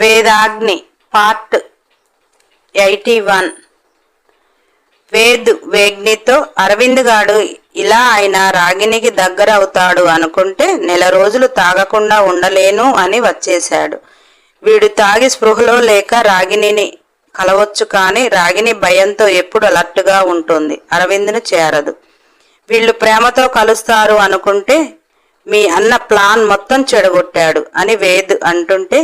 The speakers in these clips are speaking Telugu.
Vedagni part eighty one. Ved వేగ్నితో Arvind గాడు ఇలా ఆయన రాగినికి దగ్గర అవుతాడు అనుకుంటే నెల రోజులు తాగకుండా ఉండలేను అని వచ్చేశాడు. వీడు తాగి స్పృహలో లేక రాగిణిని కలవచ్చు కానీ రాగిణి భయంతో ఎప్పుడు అలర్ట్గా ఉంటుంది అరవింద్ను చేరదు. వీళ్ళు ప్రేమతో కలుస్తారు అనుకుంటే మీ అన్న ప్లాన్ మొత్తం చెడగొట్టాడు అని వేద్ అంటుంటే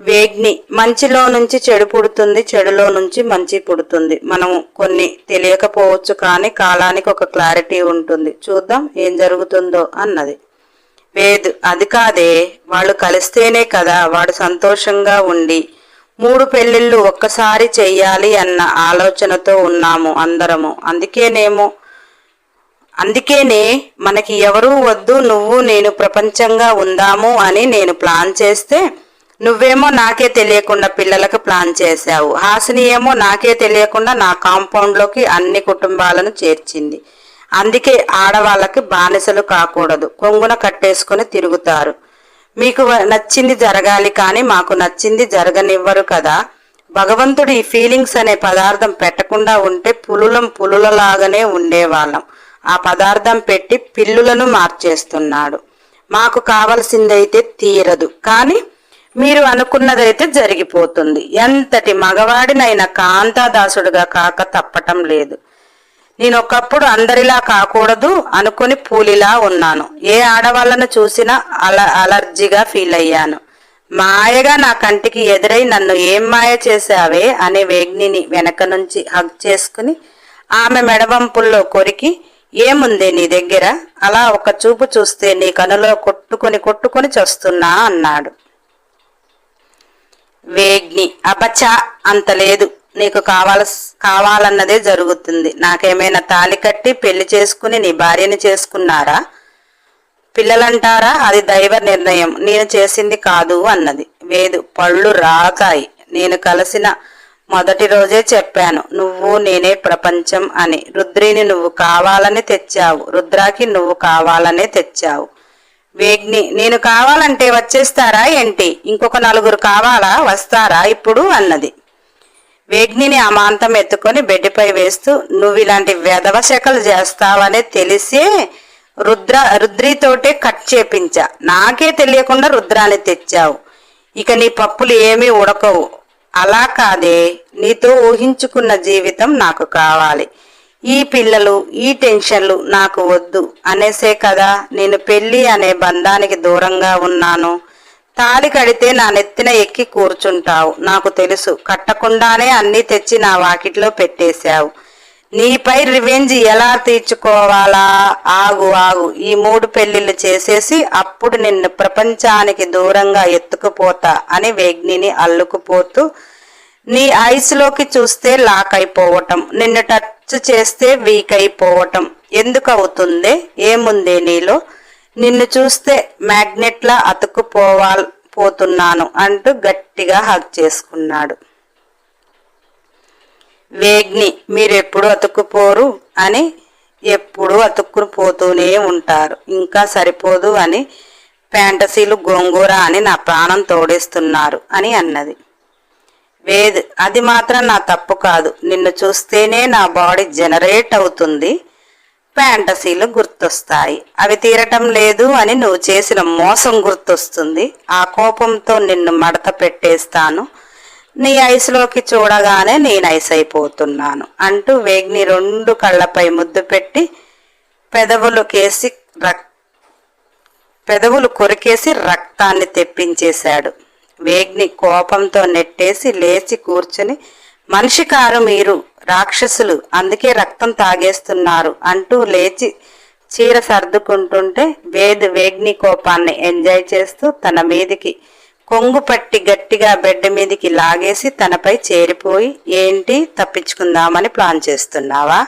వేగ్ని. మంచిలో నుంచి చెడు పుడుతుంది చెడులో నుంచి మంచి పుడుతుంది. మనం కొన్ని తెలియకపోవచ్చు కానీ కాలానికి ఒక క్లారిటీ ఉంటుంది. చూద్దాం ఏం జరుగుతుందో అన్నది. వేద్ అది కాదే వాళ్ళు కలిస్తేనే కదా వాడు సంతోషంగా ఉండి మూడు పెళ్ళిళ్ళు ఒక్కసారి చెయ్యాలి అన్న ఆలోచనతో ఉన్నాము అందరము. అందుకేనేమో అందుకేనే మనకి ఎవరూ వద్దు నువ్వు నేను ప్రపంచంగా ఉందాము అని నేను ప్లాన్ చేస్తే నువ్వేమో నాకే తెలియకుండా పిల్లలకు ప్లాన్ చేశావు. హాసిని ఏమో నాకే తెలియకుండా నా కాంపౌండ్లోకి అన్ని కుటుంబాలను చేర్చింది. అందుకే ఆడవాళ్ళకి బానిసలు కాకూడదు. కొంగున కట్టేసుకొని తిరుగుతారు. మీకు వ- నచ్చింది జరగాలి కానీ మాకు నచ్చింది జరగనివ్వరు కదా. భగవంతుడు ఈ ఫీలింగ్స్ అనే పదార్థం పెట్టకుండా ఉంటే పులులం పులులలాగానే ఉండేవాళ్ళం. ఆ పదార్థం పెట్టి పిల్లులను మార్చేస్తున్నాడు. మాకు కావలసిందైతే తీరదు. కానీ మీరు అనుకున్నదైతే జరిగిపోతుంది. ఎంతటి మగవాడినైనా కాంతాదాసుడుగా కాక తప్పటం లేదు. నేను ఒకప్పుడు అందరిలా కాకూడదు అనుకుని పూలిలా ఉన్నాను. ఏ ఆడవాళ్ళను చూసినా అల అలర్జీగా ఫీల్ అయ్యాను. మాయగా నా కంటికి ఎదురై నన్ను ఏం మాయ చేశావే అనే వేగ్నిని వెనక నుంచి హగ్ చేసుకుని ఆమె మెడవంపుల్లో కొరికి ఏముంది నీ దగ్గర? అలా ఒక చూపు చూస్తే నీ కనులో కొట్టుకొని కొట్టుకొని చస్తున్నా అన్నాడు. వేగ్ని. అపచ అంత లేదు నీకు కావాల కావాలన్నదే జరుగుతుంది. నాకేమైనా తాలి కట్టి పెళ్ళి చేసుకుని నీ భార్యని చేసుకున్నారా? పిల్లలంటారా? అది దైవ నిర్ణయం. నేను చేసింది కాదు అన్నది. వేదు. పళ్ళు రాకాయి నేను కలిసిన మొదటి రోజే చెప్పాను. నువ్వు నేనే ప్రపంచం అని. రుద్రిని నువ్వు కావాలని తెచ్చావు. రుద్రాకి నువ్వు కావాలనే తెచ్చావు. వేగ్ని. నేను కావాలంటే వచ్చేస్తారా ఏంటి? ఇంకొక నలుగురు కావాలా? వస్తారా? ఇప్పుడు అన్నది. వేగ్నిని అమాంతం ఎత్తుకొని బెడ్డిపై వేస్తూ నువ్వు ఇలాంటి వెధవ శకలు చేస్తావనే తెలిసే రుద్ర రుద్రితోటే కట్ చేపించా. నాకే తెలియకుండా రుద్రాన్ని తెచ్చావు. ఇక నీ పప్పులు ఏమీ ఉడకవు. అలా కాదే. నీతో ఊహించుకున్న జీవితం నాకు కావాలి. ఈ పిల్లలు ఈ టెన్షన్లు నాకు వద్దు అనేసే కదా నేను పెళ్ళి అనే బంధానికి దూరంగా ఉన్నాను. తాళి కడితే నా నెత్తిన ఎక్కి కూర్చుంటావు. నాకు తెలుసు కట్టకుండానే అన్నీ తెచ్చి నా వాకిట్లో పెట్టేశావు. నీపై రివెంజ్ ఎలా తీర్చుకోవాలా? ఆగు ఆగు. ఈ మూడు పెళ్ళిళ్ళు చేసేసి అప్పుడు నిన్ను ప్రపంచానికి దూరంగా ఎత్తుకుపోతా అని వేగ్నిని అల్లుకుపోతూ నీ ఐస్లోకి చూస్తే లాక్ అయిపోవటం నిన్ను టచ్ చేస్తే వీక్ అయిపోవటం. ఎందుకు అవుతుంది ఏముందే నీలో? నిన్ను చూస్తే మ్యాగ్నెట్లా అతుక్కుపోవాల్ పోతున్నాను అంటూ గట్టిగా హగ్ చేసుకున్నాడు. వేగ్ని మీరెప్పుడు అతుక్కుపోరు? అని ఎప్పుడు అతుక్కుని పోతూనే ఉంటారు. ఇంకా సరిపోదు అని ఫ్యాంటసీలు గోంగూర అని నా ప్రాణం తోడేస్తున్నారు అని అన్నది. వేద్ అది మాత్రం నా తప్పు కాదు. నిన్ను చూస్తేనే నా బాడీ జనరేట్ అవుతుంది. ఫ్యాంటసీలు గుర్తొస్తాయి. అవి తీరటం లేదు అని నువ్వు చేసిన మోసం గుర్తొస్తుంది. ఆ కోపంతో నిన్ను మడత పెట్టేస్తాను. నీ ఐస్లోకి చూడగానే నేను ఐస్ అయిపోతున్నాను అంటూ వేగ్ని రెండు కళ్ళపై ముద్దు పెట్టి పెదవులు కేసి రక్ పెదవులు కొరికేసి రక్తాన్ని తెప్పించేశాడు. వేగ్ని కోపంతో నెట్టేసి లేచి కూర్చుని మనిషి కారు మీరు రాక్షసులు అందుకే రక్తం తాగేస్తున్నారు అంటూ లేచి చీర సర్దుకుంటుంటే వేద్ వేగ్ని కోపాన్ని ఎంజాయ్ చేస్తూ తన మీదికి కొంగు పట్టి గట్టిగా బెడ్ మీదికి లాగేసి తనపై చేరిపోయి ఏంటి తప్పించుకుందామని ప్లాన్ చేస్తున్నావా?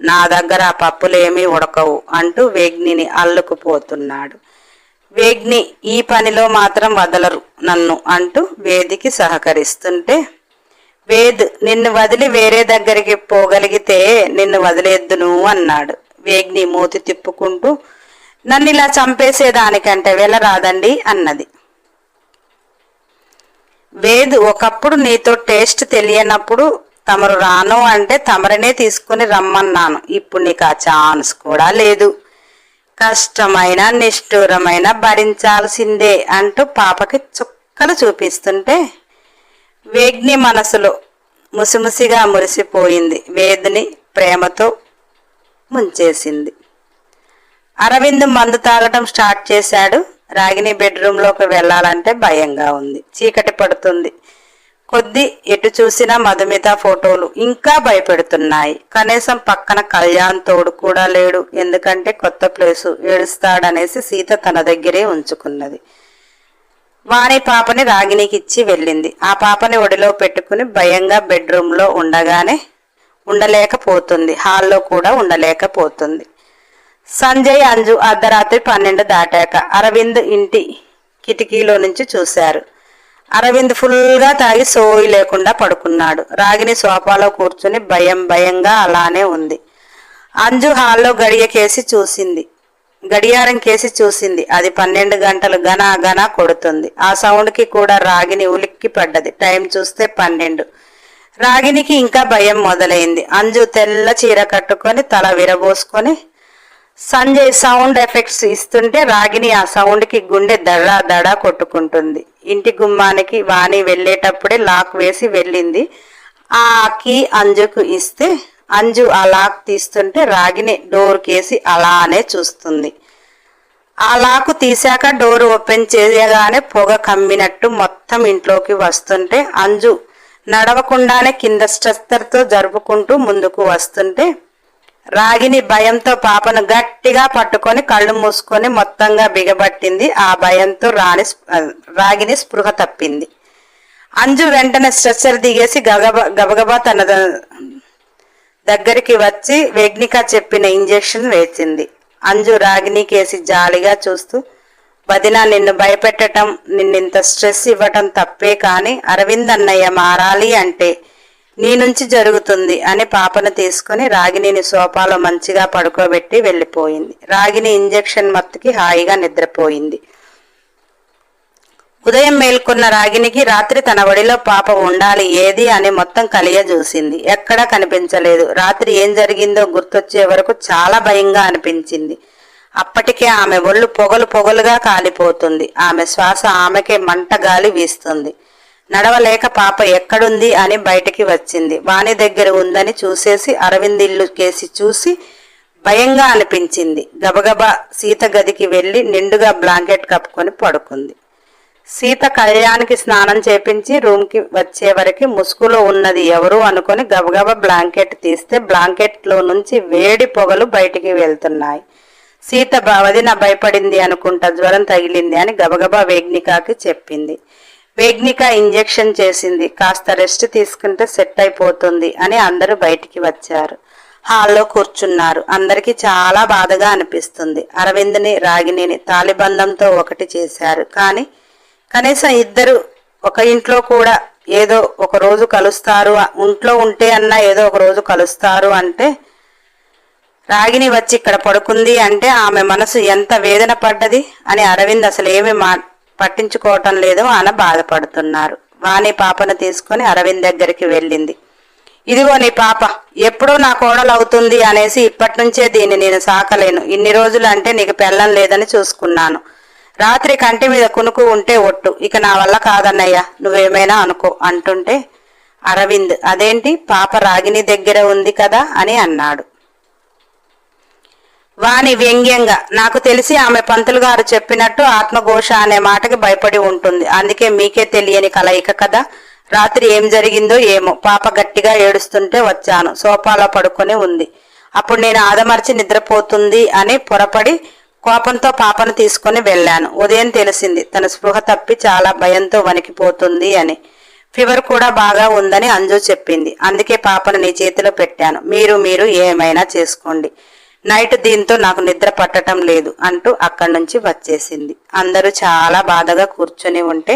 నా దగ్గర ఆ పప్పులేమీ ఉడకవు అంటూ వేగ్నిని అల్లుకుపోతున్నాడు. వేగ్ని ఈ పనిలో మాత్రం వదలరు నన్ను అంటూ వేదికి సహకరిస్తుంటే వేద్ నిన్ను వదిలి వేరే దగ్గరికి పోగలిగితే నిన్ను వదిలేద్దును అన్నాడు. వేగ్ని మూతి తిప్పుకుంటూ నన్ను ఇలా చంపేసేదానికంటే వెళ్ళరాదండి అన్నది. వేద్ ఒకప్పుడు నీతో టేస్ట్ తెలియనప్పుడు తమరు రాను అంటే తమరనే తీసుకుని రమ్మన్నాను. ఇప్పుడు నీకు ఆ ఛాన్స్ కూడా లేదు. కష్టమైన నిష్ఠూరమైన భరించాల్సిందే అంటూ పాపకి చుక్కలు చూపిస్తుంటే వేగ్ని మనసులో ముసిముసిగా మురిసిపోయింది. వేదిని ప్రేమతో ముంచేసింది. అరవింద్ మందు తాగటం స్టార్ట్ చేశాడు. రాగిని బెడ్రూమ్లోకి వెళ్ళాలంటే భయంగా ఉంది. చీకటి పడుతుంది. కొద్ది ఎటు చూసినా మధుమిత ఫోటోలు ఇంకా భయపెడుతున్నాయి. కనీసం పక్కన కళ్యాణ్ తోడు కూడా లేడు. ఎందుకంటే కొత్త ప్లేసు ఏడుస్తాడనేసి సీత తన దగ్గరే ఉంచుకున్నది. వాణి పాపని రాగినికి ఇచ్చి వెళ్ళింది. ఆ పాపని ఒడిలో పెట్టుకుని భయంగా బెడ్రూమ్లో ఉండగానే ఉండలేకపోతుంది. హాల్లో కూడా ఉండలేకపోతుంది. సంజయ్ అంజు అర్ధరాత్రి పన్నెండు దాటాక అరవింద్ ఇంటి కిటికీలో నుంచి చూశారు. అరవింద్ ఫుల్గా తాగి సోయి లేకుండా పడుకున్నాడు. రాగిని సోఫాలో కూర్చుని భయం భయంగా అలానే ఉంది. అంజు హాల్లో గడియ కేసి చూసింది. గడియారం కేసి చూసింది. అది పన్నెండు గంటలు గనా గనా కొడుతుంది. ఆ సౌండ్కి కూడా రాగిని ఉలిక్కి పడ్డది. టైం చూస్తే పన్నెండు. రాగినికి ఇంకా భయం మొదలైంది. అంజు తెల్ల చీర కట్టుకొని తల విరబోసుకొని సంజయ్ సౌండ్ ఎఫెక్ట్స్ ఇస్తుంటే రాగిని ఆ సౌండ్కి గుండె దడా దడా కొట్టుకుంటుంది. ఇంటి గుమ్మానికి వాణి వెళ్ళేటప్పుడే లాక్ వేసి వెళ్ళింది. ఆ కీ అంజుకు ఇస్తే అంజు ఆ లాక్ తీస్తుంటే రాగిని డోర్ కేసి అలానే చూస్తుంది. ఆ లాకు తీశాక డోర్ ఓపెన్ చేయగానే పొగ కమ్మినట్టు మొత్తం ఇంట్లోకి వస్తుంటే అంజు నడవకుండానే కింద స్ట్రెస్తర్తో జరుపుకుంటూ ముందుకు వస్తుంటే రాగిని భయంతో పాపను గట్టిగా పట్టుకొని కళ్ళు మూసుకొని మొత్తంగా బిగబట్టింది. ఆ భయంతో రాణి రాగిని స్పృహ తప్పింది. అంజు వెంటనే స్ట్రెచ్చర్ దిగేసి గబగబా గబగబా తన దగ్గరికి వచ్చి వెగ్నిక చెప్పిన ఇంజెక్షన్ వేసింది. అంజు రాగిని కేసి జాలిగా చూస్తూ వదిన నిన్ను భయపెట్టడం నిన్నింత స్ట్రెస్ ఇవ్వటం తప్పే కానీ అరవింద్ అన్నయ్య మారాలి అంటే నీ నుంచి జరుగుతుంది అని పాపను తీసుకుని రాగిణిని సోఫాలో మంచిగా పడుకోబెట్టి వెళ్ళిపోయింది. రాగిని ఇంజెక్షన్ మత్తుకి హాయిగా నిద్రపోయింది. ఉదయం మేల్కొన్న రాగినికి రాత్రి తన ఒడిలో పాప ఉండాలి ఏది అని మొత్తం కలియ చూసింది. ఎక్కడా కనిపించలేదు. రాత్రి ఏం జరిగిందో గుర్తొచ్చే వరకు చాలా భయంగా అనిపించింది. అప్పటికే ఆమె ఒళ్ళు పొగలు పొగలుగా కాలిపోతుంది. ఆమె శ్వాస ఆమెకే మంట గాలి వీస్తుంది. నడవలేక పాప ఎక్కడుంది అని బయటికి వచ్చింది. వాణి దగ్గర ఉందని చూసేసి అరవింద్ ఇల్లు కేసి చూసి భయంగా అనిపించింది. గబగబా సీత గదికి వెళ్ళి నిండుగా బ్లాంకెట్ కప్పుకొని పడుకుంది. సీత కళ్యాణ్కి స్నానం చేపించి రూమ్కి వచ్చే వరకు ముసుగులో ఉన్నది ఎవరు అనుకొని గబగబా బ్లాంకెట్ తీస్తే బ్లాంకెట్లో నుంచి వేడి పొగలు బయటికి వెళ్తున్నాయి. సీత వదిన భయపడింది అనుకుంటా జ్వరం తగిలింది అని గబగబా వేగ్నికాకి చెప్పింది. వేగ్నిక ఇంజెక్షన్ చేసింది. కాస్త రెస్ట్ తీసుకుంటే సెట్ అయిపోతుంది అని అందరూ బయటికి వచ్చారు. హాల్లో కూర్చున్నారు. అందరికీ చాలా బాధగా అనిపిస్తుంది. అరవింద్ని రాగిణిని తాలిబంధంతో ఒకటి చేశారు. కానీ కనీసం ఇద్దరు ఒక ఇంట్లో కూడా ఏదో ఒక రోజు కలుస్తారు. ఇంట్లో ఉంటే అన్నా ఏదో ఒక రోజు కలుస్తారు అంటే రాగిణి వచ్చి ఇక్కడ పడుకుంది అంటే ఆమె మనసు ఎంత వేదన పడ్డది అని అరవింద్ అసలు ఏమి మా పట్టించుకోవటం లేదు ఆయన బాధపడుతున్నారు. వాణి పాపను తీసుకొని అరవింద్ దగ్గరికి వెళ్ళింది. ఇదిగో నీ పాప ఎప్పుడో నా కోడలు అవుతుంది అనేసి ఇప్పటి నుంచే దీన్ని నేను సాకలేను. ఇన్ని రోజులు అంటే నీకు పెళ్ళం లేదని చూసుకున్నాను. రాత్రి కంటి మీద కునుకు ఉంటే ఒట్టు. ఇక నా వల్ల కాదన్నయ్యా నువ్వేమైనా అనుకో అంటుంటే అరవింద్ అదేంటి? పాప రాగిని దగ్గర ఉంది కదా అని అన్నాడు. వాని వ్యంగ్యంగా నాకు తెలిసి ఆమె పంతులు గారు చెప్పినట్టు ఆత్మఘోష అనే మాటకి భయపడి ఉంటుంది. అందుకే మీకే తెలియని కలయిక కదా? రాత్రి ఏం జరిగిందో ఏమో. పాప గట్టిగా ఏడుస్తుంటే వచ్చాను. సోఫాలో పడుకొని ఉంది. అప్పుడు నేను ఆదమర్చి నిద్రపోతుంది అని పొరపడి కోపంతో పాపను తీసుకొని వెళ్ళాను. ఉదయం తెలిసింది తన స్పృహ తప్పి చాలా భయంతో వణికిపోతుంది అని. ఫీవర్ కూడా బాగా ఉందని అంజు చెప్పింది. అందుకే పాపను నీ చేతిలో పెట్టాను. మీరు మీరు ఏమైనా చేసుకోండి. నైట్ దీంతో నాకు నిద్ర పట్టడం లేదు అంటూ అక్కడి నుంచి వచ్చేసింది. అందరూ చాలా బాధగా కూర్చొని ఉంటే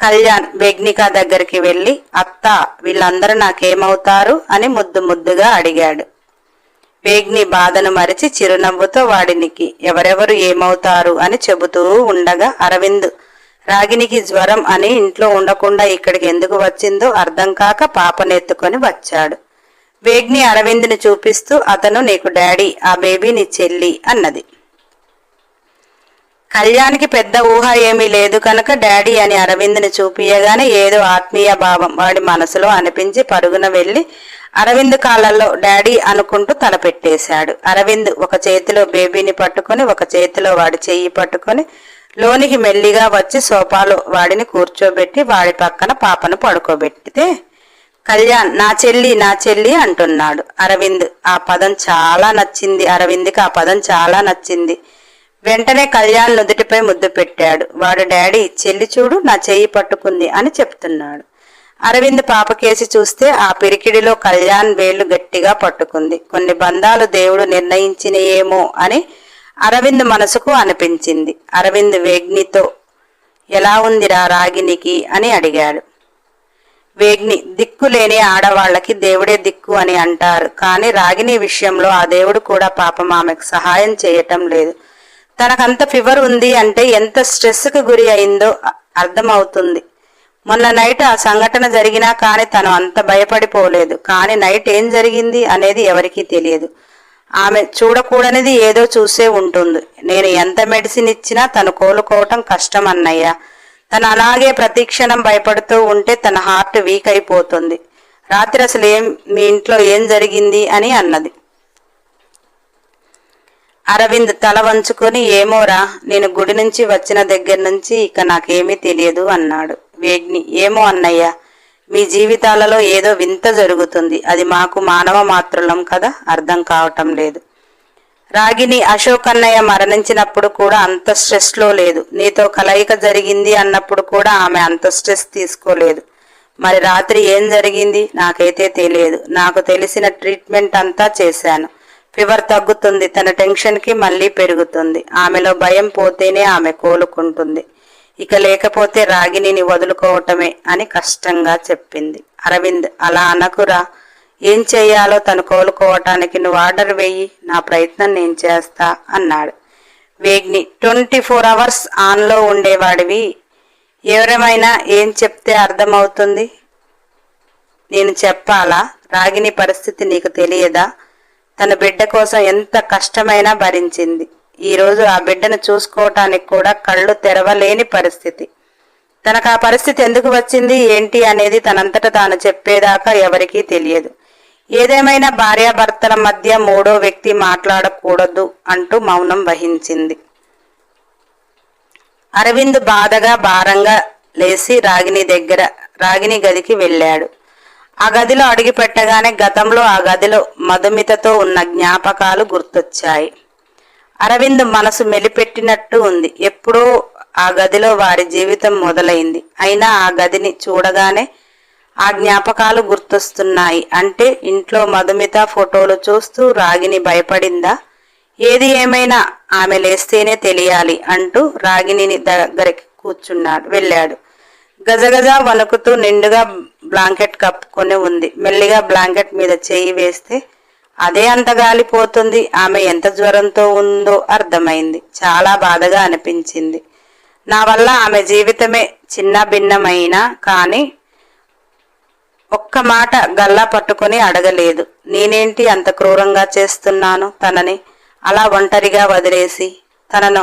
కళ్యాణ్ వెగ్నిక దగ్గరికి వెళ్ళి అత్త వీళ్ళందరూ నాకేమవుతారు? అని ముద్దు ముద్దుగా అడిగాడు. వేగ్ని బాధను మరిచి చిరునవ్వుతో వాడినికి ఎవరెవరు ఏమవుతారు? అని చెబుతూ ఉండగా అరవింద్ రాగినికి జ్వరం అని ఇంట్లో ఉండకుండా ఇక్కడికి ఎందుకు వచ్చిందో అర్థం కాక పాపనెత్తుకొని వచ్చాడు. వేగ్ని అరవింద్ని చూపిస్తూ అతను నీకు డాడీ ఆ బేబీ నీ చెల్లి అన్నది. కళ్యాణ్కి పెద్ద ఊహ ఏమీ లేదు కనుక డాడీ అని అరవింద్ని చూపియగానే ఏదో ఆత్మీయ భావం వాడి మనసులో అనిపించి పరుగున వెళ్ళి అరవింద్ కాళ్ళల్లో డాడీ అనుకుంటూ తల పెట్టేశాడు. అరవింద్ ఒక చేతిలో బేబీని పట్టుకొని ఒక చేతిలో వాడి చెయ్యి పట్టుకొని లోనికి మెల్లిగా వచ్చి సోఫాలో వాడిని కూర్చోబెట్టి వాడి పక్కన పాపను పడుకోబెట్టితే కళ్యాణ్ నా చెల్లి నా చెల్లి అంటున్నాడు. అరవింద్ ఆ పదం చాలా నచ్చింది. అరవింద్కి ఆ పదం చాలా నచ్చింది. వెంటనే కళ్యాణ్ నుదుటిపై ముద్దు పెట్టాడు. వాడు డాడీ చెల్లి చూడు నా చెయ్యి పట్టుకుంది అని చెప్తున్నాడు. అరవింద్ పాపకేసి చూస్తే ఆ పిరికిడిలో కళ్యాణ్ వేళ్ళు గట్టిగా పట్టుకుంది. కొన్ని బంధాలు దేవుడు నిర్ణయించినయేమో అని అరవింద్ మనసుకు అనిపించింది. అరవింద్ వేగ్నితో ఎలా ఉందిరా రాగినికి అని అడిగాడు. వేగ్ని లేని ఆడవాళ్ళకి దేవుడే దిక్కు అని అంటారు. కానీ రాగిని విషయంలో ఆ దేవుడు కూడా పాపం ఆమెకు సహాయం చేయటం లేదు. తనకంత ఫీవర్ ఉంది అంటే ఎంత స్ట్రెస్కు గురి అయిందో అర్థమవుతుంది. మొన్న నైట్ ఆ సంఘటన జరిగినా కానీ తను అంత భయపడిపోలేదు. కానీ నైట్ ఏం జరిగింది అనేది ఎవరికీ తెలియదు. ఆమె చూడకూడనిది ఏదో చూసే ఉంటుంది. నేను ఎంత మెడిసిన్ ఇచ్చినా తను కోలుకోవటం కష్టం అన్నయ్య. తను అలాగే ప్రతిక్షణం భయపడుతూ ఉంటే తన హార్ట్ వీక్ అయిపోతుంది. రాత్రి అసలు ఏం మీ ఇంట్లో ఏం జరిగింది అని అన్నది. అరవింద్ తల వంచుకొని ఏమోరా నేను గుడి నుంచి వచ్చిన దగ్గర నుంచి ఇక నాకేమీ తెలియదు అన్నాడు. వేగ్ని ఏమో అన్నయ్య మీ జీవితాలలో ఏదో వింత జరుగుతుంది. అది మాకు మానవ మాత్రులం కదా అర్థం కావటం లేదు. రాగిని అశోక్ అన్నయ్య మరణించినప్పుడు కూడా అంత స్ట్రెస్లో లేదు. నీతో కలయిక జరిగింది అన్నప్పుడు కూడా ఆమె అంత స్ట్రెస్ తీసుకోలేదు. మరి రాత్రి ఏం జరిగింది? నాకైతే తెలియదు. నాకు తెలిసిన ట్రీట్మెంట్ అంతా చేశాను. ఫీవర్ తగ్గుతుంది తన టెన్షన్కి మళ్ళీ పెరుగుతుంది. ఆమెలో భయం పోతేనే ఆమె కోలుకుంటుంది. ఇక లేకపోతే రాగిణిని వదులుకోవటమే అని కష్టంగా చెప్పింది. అరవింద్ అలా అనకురా? ఏం చెయ్యాలో తను కోలుకోవటానికి నువ్వు ఆర్డర్ వేయి నా ప్రయత్నం నేను చేస్తా అన్నాడు. వేగ్ని ట్వంటీ ఫోర్ అవర్స్ ఆన్లో ఉండేవాడివి. ఎవరేమైనా ఏం చెప్తే అర్థమవుతుంది? నేను చెప్పాలా? రాగిని పరిస్థితి నీకు తెలియదా? తన బిడ్డ కోసం ఎంత కష్టమైనా భరించింది. ఈరోజు ఆ బిడ్డను చూసుకోవటానికి కూడా కళ్ళు తెరవలేని పరిస్థితి. తనకు ఆ పరిస్థితి ఎందుకు వచ్చింది? ఏంటి అనేది తనంతట తాను చెప్పేదాకా ఎవరికీ తెలియదు. ఏదేమైనా భార్యాభర్తల మధ్య మూడో వ్యక్తి మాట్లాడకూడదు అంటూ మౌనం వహించింది. అరవింద్ బాధగా భారంగా లేచి రాగిని దగ్గర రాగిని గదికి వెళ్ళాడు. ఆ గదిలో అడిగి పెట్టగానే గతంలో ఆ గదిలో మధుమితతో ఉన్న జ్ఞాపకాలు గుర్తొచ్చాయి. అరవింద్ మనసు మెలిపెట్టినట్టు ఉంది. ఎప్పుడో ఆ గదిలో వారి జీవితం మొదలైంది. అయినా ఆ గదిని చూడగానే ఆ జ్ఞాపకాలు గుర్తొస్తున్నాయి. అంటే ఇంట్లో మధుమిత ఫోటోలు చూస్తూ రాగిని భయపడిందా? ఏది ఏమైనా ఆమె లేస్తేనే తెలియాలి అంటూ రాగిణిని దగ్గరికి కూర్చున్నాడు వెళ్ళాడు. గజగజ వణుకుతూ నిండుగా బ్లాంకెట్ కప్పుకొని ఉంది. మెల్లిగా బ్లాంకెట్ మీద చేయి వేస్తే అదే అంత గాలిపోతుంది ఆమె ఎంత జ్వరంతో ఉందో అర్థమైంది. చాలా బాధగా అనిపించింది. నా వల్ల ఆమె జీవితమే చిన్న భిన్నమైనా కానీ ఒక్క మాట గల్లా పట్టుకొని అడగలేదు. నేనేంటి అంత క్రూరంగా చేస్తున్నాను తనని? అలా ఒంటరిగా వదిలేసి. తనను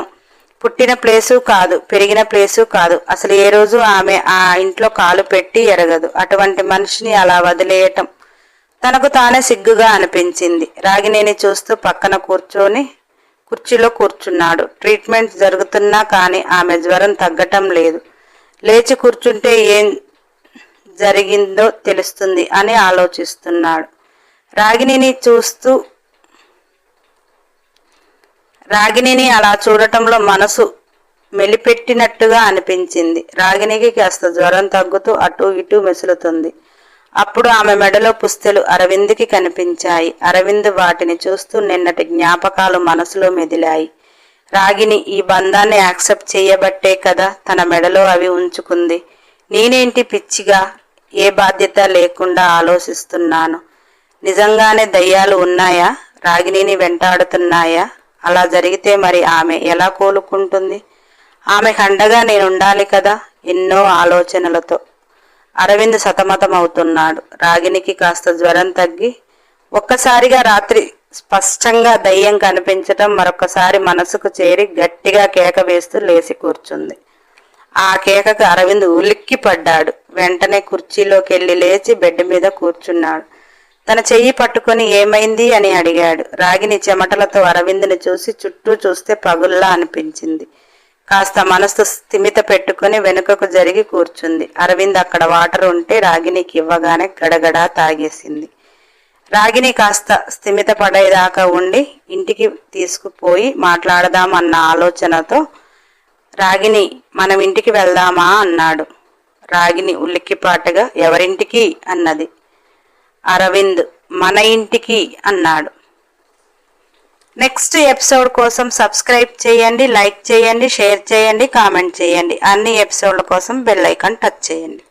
పుట్టిన ప్లేసు కాదు పెరిగిన ప్లేసు కాదు. అసలు ఏ రోజు ఆమె ఆ ఇంట్లో కాలు పెట్టి ఎరగదు. అటువంటి మనిషిని అలా వదిలేయటం తనకు తానే సిగ్గుగా అనిపించింది. రాగినేని చూస్తూ పక్కన కూర్చొని కుర్చీలో కూర్చున్నాడు. ట్రీట్మెంట్ జరుగుతున్నా కానీ ఆమె జ్వరం తగ్గటం లేదు. లేచి కూర్చుంటే ఏం జరిగిందో తెలుస్తుంది అని ఆలోచిస్తున్నాడు. రాగిణిని చూస్తూ రాగిణిని అలా చూడటంలో మనసు మెలిపెట్టినట్టుగా అనిపించింది. రాగిణికి కాస్త జ్వరం తగ్గుతూ అటు ఇటు మెసులుతుంది. అప్పుడు ఆమె మెడలో పుస్తెలు అరవింద్కి కనిపించాయి. అరవింద్ వాటిని చూస్తూ నిన్నటి జ్ఞాపకాలు మనసులో మెదిలాయి. రాగిని ఈ బంధాన్ని యాక్సెప్ట్ చేయబట్టే కదా తన మెడలో అవి ఉంచుకుంది. నేనేంటి పిచ్చిగా? ఏ బాధ్యత లేకుండా ఆలోచిస్తున్నాను. నిజంగానే దయ్యాలు ఉన్నాయా? రాగిణిని వెంటాడుతున్నాయా? అలా జరిగితే మరి ఆమె ఎలా కోలుకుంటుంది? ఆమెకు అండగా నేను ఉండాలి కదా? ఎన్నో ఆలోచనలతో. అరవింద్ సతమతమవుతున్నాడు. రాగినికి కాస్త జ్వరం తగ్గి ఒక్కసారిగా రాత్రి స్పష్టంగా దయ్యం కనిపించటం మరొకసారి మనసుకు చేరి గట్టిగా కేక వేస్తూ లేచి కూర్చుంది. ఆ కేకకు అరవింద్ ఉలిక్కి పడ్డాడు వెంటనే కుర్చీలోకి వెళ్ళి లేచి బెడ్ మీద కూర్చున్నాడు. తన చెయ్యి పట్టుకొని ఏమైంది అని అడిగాడు. రాగిని చెమటలతో అరవింద్ని చూసి చుట్టూ చూస్తే పగుల్లా అనిపించింది. కాస్త మనసు స్థిమిత పెట్టుకుని వెనుకకు జరిగి కూర్చుంది. అరవింద్ అక్కడ వాటర్ ఉంటే రాగినికి ఇవ్వగానే గడగడా తాగేసింది. రాగిని కాస్త స్థిమిత పడేదాకా ఉండి ఇంటికి తీసుకుపోయి మాట్లాడదామన్న ఆలోచనతో రాగిని మనం ఇంటికి వెళ్దామా? అన్నాడు. రాగిని ఉలిక్కిపాటగా ఎవరింటికి? అన్నది. అరవింద్ మన ఇంటికి? అన్నాడు. నెక్స్ట్ ఎపిసోడ్ కోసం సబ్స్క్రైబ్ చేయండి లైక్ చేయండి షేర్ చేయండి కామెంట్ చేయండి. అన్ని ఎపిసోడ్ల కోసం బెల్ ఐకాన్ టచ్ చేయండి.